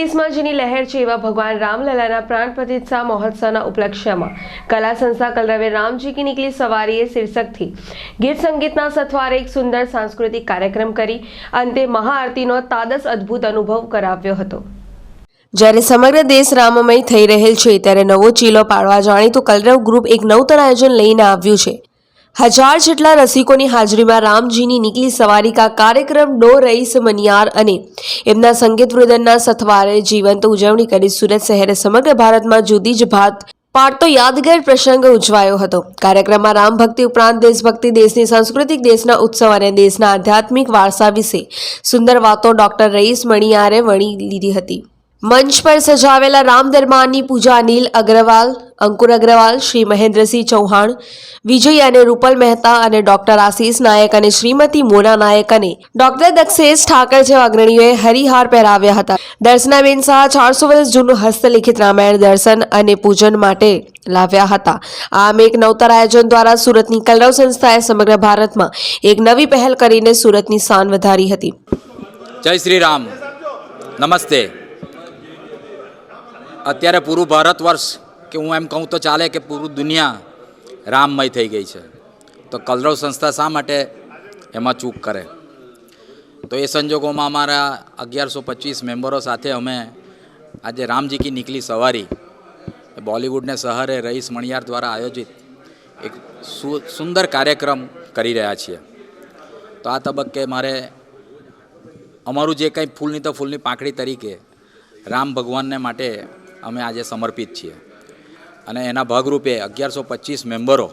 દેશમાં જેની લહેર છે એવા ભગવાન રામલલાના પ્રાણ પ્રતિષ્ઠા મહોત્સવના ઉપલક્ષ્યમાં. કલા સંસ્થા કલરવે રામજી કી નીકળી સવારીએ શીર્ષકથી. ગીત સંગીતના સથવારે એક સુંદર સાંસ્કૃતિક કાર્યક્રમ કરી, અંતે મહાઆરતીનો તાદસ અદ્ભુત અનુભવ કરાવ્યો હતો. જ્યારે સમગ્ર દેશ રામમય થઈ રહેલ છે, ત્યારે નવો ચીલો પાડવા જાણીતું કલરવ ગ્રુપ એક નવતર આયોજન લઈને આવ્યું છે. હજાર જેટલા રસિકોની હાજરીમાં રામજીની નીકળી સવારી કા કાર્યક્રમ ડો રઈસ મનિયાર અને એમના સંગીત વૃદનના સથવારે જીવંત ઉજવણી કરી સુરત શહેરે સમગ્ર ભારતમાં જુદી જ ભાત પાડતો યાદગાર પ્રસંગ ઉજવાયો હતો. કાર્યક્રમમાં રામ ભક્તિ ઉપરાંત દેશભક્તિ, દેશની સાંસ્કૃતિક, દેશના ઉત્સવ અને દેશના આધ્યાત્મિક વારસા વિશે સુંદર વાતો ડોક્ટર રઈસ મણિયારે વણી લીધી હતી. મંચ પર સજાવેલા રામ દરબારની પૂજા અનિલ અગ્રવાલ, અંકુર અગ્રવાલ, શ્રી મહેન્દ્રસિંહ ચૌહાણ, વિજય અને રૂપલ મહેતા અને ડોક્ટર આશીષ નાયક અને શ્રીમતી મોના નાયક અને ડોક્ટર દક્ષેશ ઠાકર જેવા અગ્રણીઓએ હરિહાર પહેરાવ્યા હતા. દર્શનાબેન શાહ ચારસો વર્ષ જૂનું હસ્તલિખિત રામાયણ દર્શન અને પૂજન માટે લાવ્યા હતા. આમ એક નવતર આયોજન દ્વારા સુરતની કલરવ સંસ્થાએ સમગ્ર ભારતમાં એક નવી પહેલ કરીને સુરતની શાન વધારી હતી. જય શ્રી રામ. નમસ્તે. અત્યારે પૂરું ભારત વર્ષ કે હું એમ કહું તો ચાલે કે પૂરું દુનિયા રામમય થઈ ગઈ છે. તો કલરવ સંસ્થા શા માટે એમાં ચૂક કરે? તો એ સંજોગોમાં અમારા અગિયારસો પચીસ મેમ્બરો સાથે અમે આજે રામજી કી નીકળી સવારી. બોલિવૂડને શહરે રઈસ મણિયાર દ્વારા આયોજિત એક સુંદર કાર્યક્રમ કરી રહ્યા છીએ. તો આ તબક્કે મારે અમારું જે કંઈ ફૂલની તો ફૂલની પાંખડી તરીકે રામ ભગવાનને માટે અમે આજે સમર્પિત છીએ. અને એના ભાગરૂપે અગિયારસો પચીસ મેમ્બરો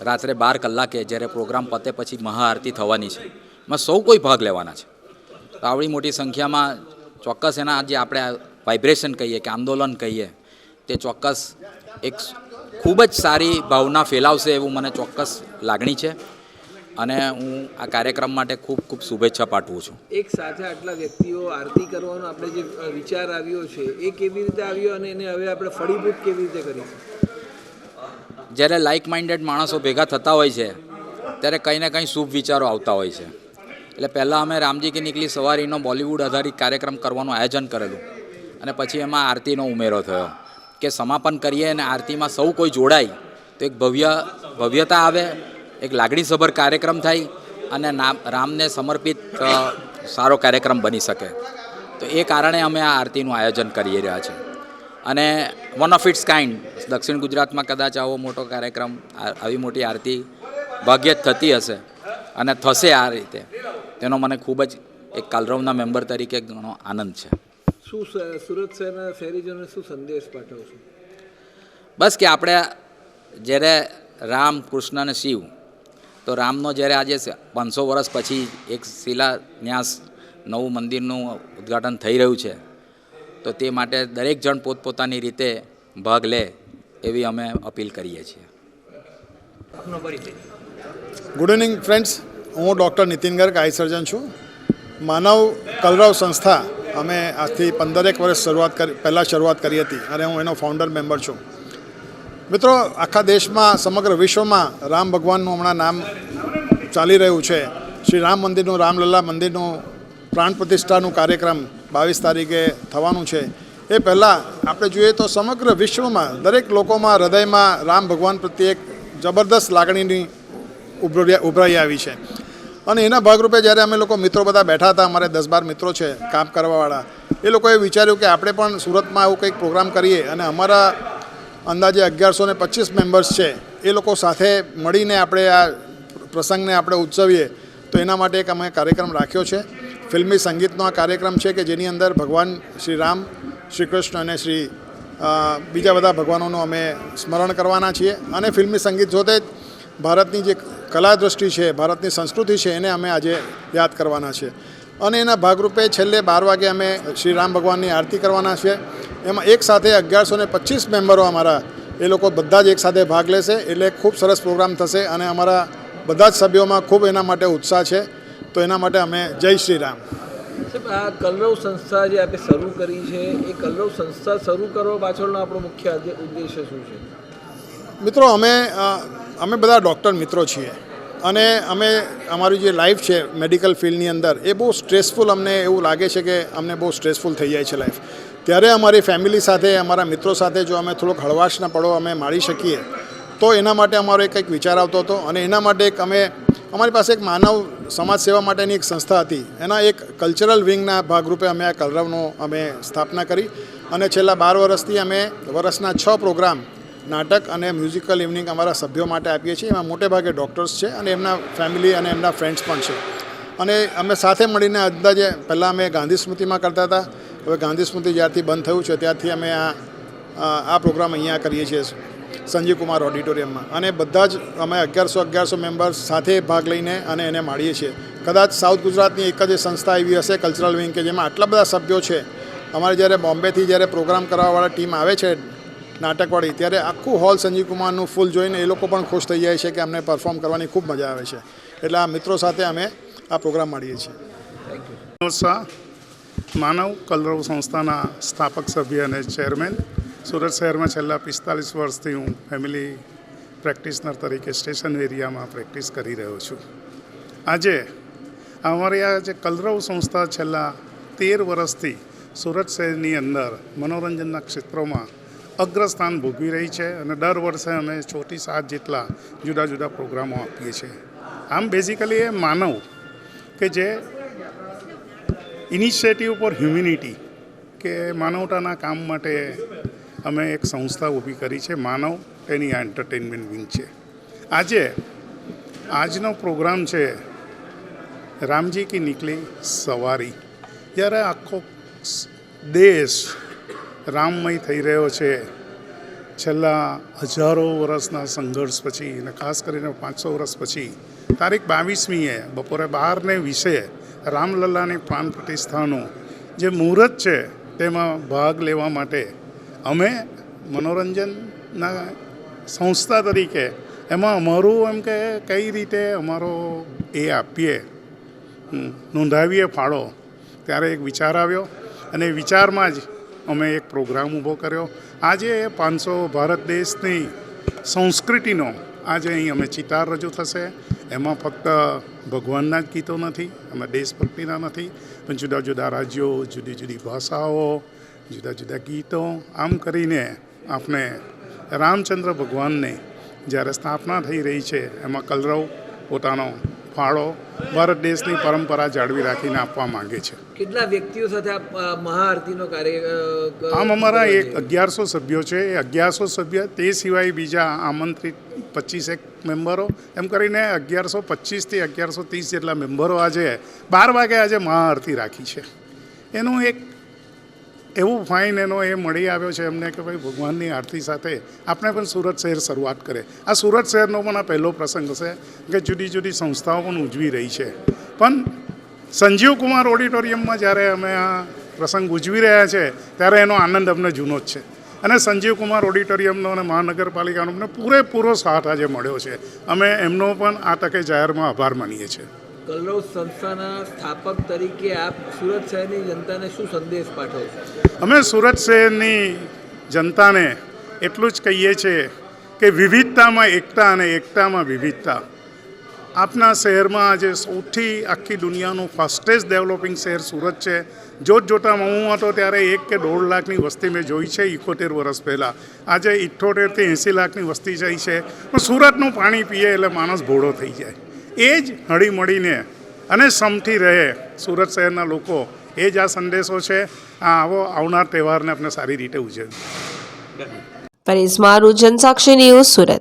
રાત્રે બાર કલાકે જ્યારે પ્રોગ્રામ પતે પછી મહાઆરતી થવાની છે. એમાં સૌ કોઈ ભાગ લેવાના છે. તો આવડી મોટી સંખ્યામાં ચોક્કસ એના જે આપણે વાઇબ્રેશન કહીએ કે આંદોલન કહીએ, તે ચોક્કસ એક ખૂબ જ સારી ભાવના ફેલાવશે એવું મને ચોક્કસ લાગણી છે. અને હું આ કાર્યક્રમ માટે ખૂબ ખૂબ શુભેચ્છા પાઠવું છું. એક સાથે આટલા વ્યક્તિઓ આરતી કરવાનો આપણે જે વિચાર આવ્યો છે એ કેવી રીતે આવ્યો અને એને હવે આપણે ફળીભૂત કેવી રીતે કરીશું? જ્યારે લાઇક માઇન્ડેડ માણસો ભેગા થતા હોય છે ત્યારે કંઈ ને કંઈ શુભ વિચારો આવતા હોય છે. એટલે પહેલાં અમે રામજી કે નીકળી સવારીનો બોલિવૂડ આધારિત કાર્યક્રમ કરવાનું આયોજન કરેલું. અને પછી એમાં આરતીનો ઉમેરો થયો કે સમાપન કરીએ અને આરતીમાં સૌ કોઈ જોડાય તો એક ભવ્ય ભવ્યતા આવે એક લાગણીસભર કાર્યક્રમ થાય અને નામ રામને સમર્પિત સારો કાર્યક્રમ બની શકે. તો એ કારણે અમે આ આરતીનું આયોજન કરી રહ્યા છીએ અને વન ઓફ ઇટ્સ કાઇન્ડ દક્ષિણ ગુજરાતમાં કદાચ આવો મોટો કાર્યક્રમ આવી મોટી આરતી ભાગ્યે જ થતી હશે અને થશે આ રીતે. તેનો મને ખૂબ જ એક કાલરવના મેમ્બર તરીકે ઘણો આનંદ છે. શું સુરત શહેરના શહેરીજનોને શું સંદેશ પાઠવશો બસ કે આપણે જ્યારે રામ કૃષ્ણ અને શિવ તો રામનો જ્યારે આજે પાંચસો વર્ષ પછી એક શિલાન્યાસ નવું મંદિરનું ઉદ્ઘાટન થઈ રહ્યું છે, તો તે માટે દરેક જણ પોતપોતાની રીતે ભાગ લે એવી અમે અપીલ કરીએ છીએ. ગુડ ઇવનિંગ ફ્રેન્ડ્સ હું doctor Nitin Garg, eye surgeon છું. માનવ કલરવ સંસ્થા અમે આજથી પંદરેક વર્ષ શરૂઆત કરી, પહેલાં શરૂઆત કરી હતી. અને હું એનો ફાઉન્ડર મેમ્બર છું. મિત્રો, આખા દેશમાં, સમગ્ર વિશ્વમાં રામ ભગવાનનું હમણાં નામ ચાલી રહ્યું છે. શ્રી રામ મંદિરનું, રામલલ્લા મંદિરનું પ્રાણ પ્રતિષ્ઠાનું કાર્યક્રમ બાવીસ તારીખે થવાનું છે. એ પહેલાં આપણે જોઈએ તો સમગ્ર વિશ્વમાં દરેક લોકોમાં હૃદયમાં રામ ભગવાન પ્રત્યે એક જબરદસ્ત લાગણીની ઉભરી ઉભરાઈ આવી છે. અને એના ભાગરૂપે જ્યારે અમે લોકો મિત્રો બધા બેઠા હતા, અમારે દસ બાર મિત્રો છે, કામ કરવાવાળા, એ લોકોએ વિચાર્યું કે આપણે પણ સુરતમાં એવું કંઈક પ્રોગ્રામ કરીએ અને અમારા અંદાજે અગિયારસો ને પચીસ મેમ્બર્સ છે. એ લોકો સાથે મળીને આપણે આ પ્રસંગને આપણે ઉત્સવીએ તો એના માટે એક અમે કાર્યક્રમ રાખ્યો છે. ફિલ્મી સંગીતનો આ કાર્યક્રમ છે કે જેની અંદર ભગવાન શ્રી રામ, શ્રી કૃષ્ણ અને શ્રી બીજા બધા ભગવાનોનું અમે સ્મરણ કરવાના છીએ. અને ફિલ્મી સંગીત જોતે જ ભારતની જે કલા દૃષ્ટિ છે, ભારતની સંસ્કૃતિ છે, એને અમે આજે યાદ કરવાના છે અને એના ભાગરૂપે છેલ્લે બાર વાગે અમે શ્રી રામ ભગવાનની આરતી કરવાના છે એમાં એક સાથે અગિયારસો ને પચીસ મેમ્બરો અમારા એ લોકો બધા જ એક સાથે ભાગ લેશે. એટલે ખૂબ સરસ પ્રોગ્રામ થશે અને અમારા બધા જ સભ્યોમાં ખૂબ એના માટે ઉત્સાહ છે. તો એના માટે અમે જય શ્રી રામ આ કલરવ સંસ્થા જે આપણે શરૂ કરી છે એ કલરવ સંસ્થા શરૂ કરવા પાછળનો આપણો મુખ્ય ઉદ્દેશ્ય શું છે? મિત્રો અમે અમે બધા ડૉક્ટર મિત્રો છીએ. અને અમે અમારી જે લાઈફ છે મેડિકલ ફિલ્ડની અંદર એ બહુ સ્ટ્રેસફુલ અમને એવું લાગે છે કે અમને બહુ સ્ટ્રેસફુલ થઈ જાય છે લાઈફ. ત્યારે અમારી ફેમિલી સાથે, અમારા મિત્રો સાથે જો અમે થોડોક હળવાશના પળો અમે માણી શકીએ, તો એના માટે અમારો એક કંઈક વિચાર આવતો હતો અને એના માટે એક અમે, અમારી પાસે એક માનવ સમાજ સેવા માટેની એક સંસ્થા હતી. એના એક કલ્ચરલ વિંગના ભાગરૂપે અમે આ કલરવનો અમે સ્થાપના કરી અને છેલ્લા બાર વર્ષથી અમે વર્ષના છ પ્રોગ્રામ, નાટક અને મ્યુઝિકલ ઇવનિંગ અમારા સભ્યો માટે આપીએ છીએ. એમાં મોટે ભાગે ડૉક્ટર્સ છે અને એમના ફેમિલી અને એમના ફ્રેન્ડ્સ પણ છે. અને અમે સાથે મળીને અંદાજે પહેલાં અમે ગાંધી સ્મૃતિમાં કરતા હતા. હવે ગાંધી સ્મૃતિ જ્યારથી બંધ થયું છે, ત્યારથી અમે આ, આ- પ્રોગ્રામ અહીંયા કરીએ છીએ સંજીવ કુમાર ઓડિટોરિયમમાં. અને બધા જ અમે અગિયારસો અગિયારસો મેમ્બર્સ સાથે ભાગ લઈને અને એને માણીએ છીએ. કદાચ સાઉથ ગુજરાતની એક જ સંસ્થા એવી હશે, કલ્ચરલ વિંગ, કે જેમાં આટલા બધા સભ્યો છે. અમારે જ્યારે બોમ્બેથી જ્યારે પ્રોગ્રામ કરવાવાળા ટીમ આવે છે, નાટકવાળી, ત્યારે આખું હોલ સંજીવ કુમારનું ફૂલ જોઈને એ લોકો પણ ખુશ થઈ જાય છે કે અમને પરફોર્મ કરવાની ખૂબ મજા આવે છે. એટલે આ મિત્રો સાથે અમે આ પ્રોગ્રામ માણીએ છીએ. શાહ માનવ કલરવ સંસ્થાના સ્થાપક સભ્ય અને ચેરમેન. સુરત શહેરમાં છેલ્લા પિસ્તાલીસ વર્ષથી હું ફેમિલી પ્રેક્ટિશનર તરીકે સ્ટેશન એરિયામાં પ્રેક્ટિસ કરી રહ્યો છું. આજે અમારી આ જે કલરવ સંસ્થા છેલ્લા તેર વર્ષથી સુરત શહેરની અંદર મનોરંજનના ક્ષેત્રોમાં અગ્રસ્થાન ભોગવી રહી છે અને દર વર્ષે અમે ચોથી સાત જેટલા જુદા જુદા પ્રોગ્રામો આપીએ છીએ. આમ બેઝિકલી એ માનવ કે જે ઇનિશિયેટિવ ફોર હ્યુમિનિટી કે માનવતાના કામ માટે અમે એક સંસ્થા ઊભી કરી છે. માનવ એની આ એન્ટરટેનમેન્ટ વિંગ છે. આજે આજનો પ્રોગ્રામ છે રામજી કી નીકળી સવારી. જ્યારે આખો દેશ રામમય થઈ રહ્યો છે. છેલ્લા હજારો વર્ષના સંઘર્ષ પછી અને ખાસ કરીને પાંચસો વર્ષ પછી, તારીખ બાવીસમીએ બપોરે બારને વિશે રામલલ્લાની પ્રાણ પ્રતિષ્ઠાનું જે મુહૂર્ત છે, તેમાં ભાગ લેવા માટે અમે મનોરંજનના સંસ્થા તરીકે એમાં અમારું એમ કે કઈ રીતે અમારો એ આપીએ નોંધાવીએ ફાળો, ત્યારે એક વિચાર આવ્યો અને વિચારમાં જ અમે એક પ્રોગ્રામ ઊભો કર્યો. આજે પાંચસો ભારત દેશની સંસ્કૃતિનો આજે અહીં અમે ચિતાર રજૂ થશે. એમાં ફક્ત ભગવાનના જ ગીતો નથી એમાં દેશભક્તિના નથી પણ જુદા જુદા રાજ્યો જુદી જુદી ભાષાઓ જુદા જુદા ગીતો આમ કરીને આપણે રામચંદ્ર ભગવાનને જ્યારે સ્થાપના થઈ રહી છે એમાં કલરવ પોતાનો ફાળો ભારત દેશની પરંપરા જાળવી રાખીને આપવા માંગે છે. કેટલા વ્યક્તિઓ સાથે મહાઆરતીનો કાર્ય આમ અમારા એક અગિયારસો સભ્યો છે એ અગિયારસો સભ્ય તે સિવાય બીજા આમંત્રિત પચીસેક મેમ્બરો. એમ કરીને અગિયારસો પચીસથી અગિયારસો ત્રીસ જેટલા મેમ્બરો આજે બાર વાગે આજે મહાઆરતી રાખી છે. એનું એક એવું ફાઇન એનો એ મળી આવ્યો છે એમને કે ભાઈ ભગવાનની આરતી સાથે આપણે પણ સુરત શહેર શરૂઆત કરે આ સુરત શહેરનો પણ આ પહેલો પ્રસંગ હશે કે જુદી જુદી સંસ્થાઓ પણ ઉજવી રહી છે. પણ સંજીવ કુમાર ઓડિટોરિયમમાં જ્યારે અમે આ પ્રસંગ ઉજવી રહ્યા છે, ત્યારે એનો આનંદ અમને જૂનો જ છે. અને સંજીવ કુમાર ઓડિટોરિયમનો અને મહાનગરપાલિકાનો અમને પૂરેપૂરો સાથ આજે મળ્યો છે. અમે એમનો પણ આ તકે જાહેરમાં આભાર માનીએ છીએ. કલરવ સંસ્થાના સ્થાપક તરીકે આપ સુરત શહેરની જનતાને શું સંદેશ પાઠવશો અમે સુરત શહેરની જનતાને એટલું જ કહીએ છીએ કે વિવિધતામાં એકતા અને એકતામાં વિવિધતા. આપના શહેરમાં આજે સૌથી આખી દુનિયાનું ફાસ્ટેસ્ટ ડેવલપિંગ શહેર સુરત છે. જોત જોતામાં હું હતો ત્યારે એક કે દોઢ લાખની વસ્તી મેં જોઈ છે ઇકોતેર વર્ષ પહેલાં. આજે ઇઠ્ઠોતેરથી એંસી લાખની વસ્તી જાય છે. પણ સુરતનું પાણી પીએ એટલે માણસ ભોળો થઈ જાય. એ જ હળીમળીને અને સમથી રહે સુરત શહેરના લોકો, એ જ આ સંદેશો છે. આ આવો આવનાર તહેવારને આપણે સારી રીતે ઉજવીએ. પરેશ મારું જનસાક્ષી ન્યૂઝ સુરત.